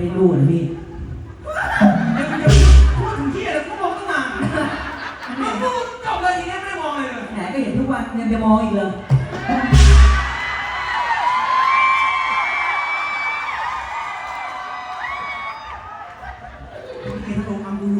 ได้ดูนะพี่เดี๋ยวเดี๋ยวพูดถึงที่อะไรก็มองตั้งนานมาพูดจบเลยทีนี้ไม่ได้มองเลยเลยแหมก็เห็นทุกวันยังจะมองอีกเลยเห็นลงอัมดู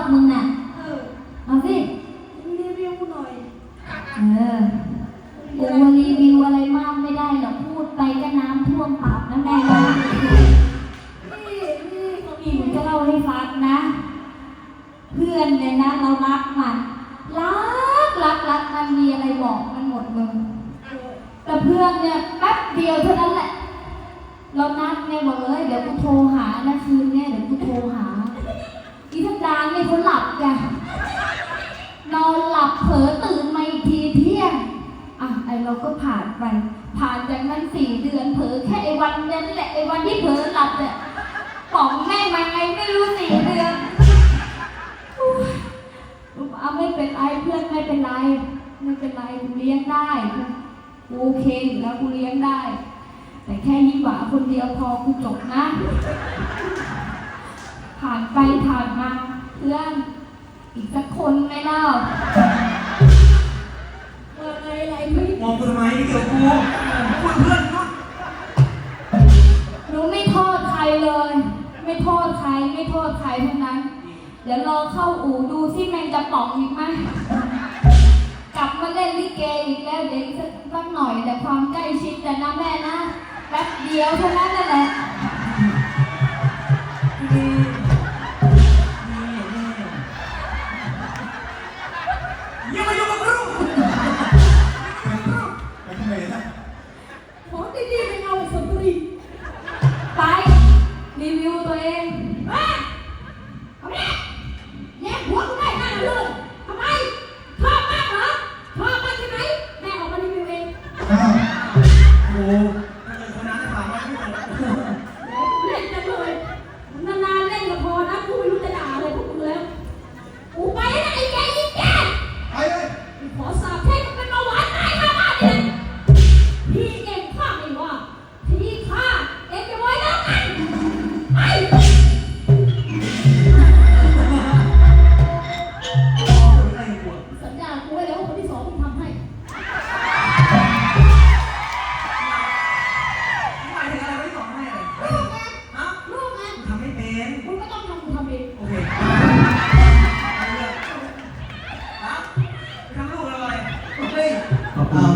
ดมึงน่ะ เออเอาสิ รีวิวหน่อยเออกูรีวิวอะไรมากไม่ได้หรอกพูดไปก็น้ำท่วมปากนะแม่นะนี่นี่เขานี่มึงจะเล่าให้ฟังนะ เพื่อนเนี่ยนะเรารักมัน รักรักรักมันมีอะไรบอกมันหมดมึงเออแต่เพื่อนเนี่ยแป๊บเดียวเท่านั้นแหละ เรานัดไงบอกเอ้ยเดี๋ยวกูโทรหานะคืนเนี่ยเดี๋ยวกูโทรหา อีทักดาเนี่ยเขาหลับไงนอนหลับ เผลอตื่นมาอีกทีเที่ยง อะไอเราก็ผ่านไป ผ่านจากนั้นสี่เดือนเผลอแค่ไอวันนั้นแหละไอวันที่เผลอหลับเนี่ยป๋องแม่มาไงไม่รู้สี่เดือนอุ๊ยเอาไม่เป็นไรเพื่อนไม่เป็นไรไม่เป็นไรกูเลี้ยงได้กูโอเคอยู่แล้วกูเลี้ยงได้ แต่แค่ยี่หวาคนเดียวพอกูจบนะ ผ่านไปผ่านมาเพื่อน อีกสักคนไหมเล่าเอออะไรอะไรไม่มองกูทำไมนี่เกี่ยวกูพูดเพื่อนนู่นหนูไม่โทษใครเลย ไม่โทษใครไม่โทษใครทั้งนั้น เดี๋ยวรอเข้าอู่ดูที่แมงจะป่องอีกไหมกลับมาเล่นลิเกอีกแล้วเดี๋ยวอีกสักสักหน่อยแต่ความใกล้ชิดแต่นะแม่นะแป๊บเดียวเท่านั้นนั่นแหละ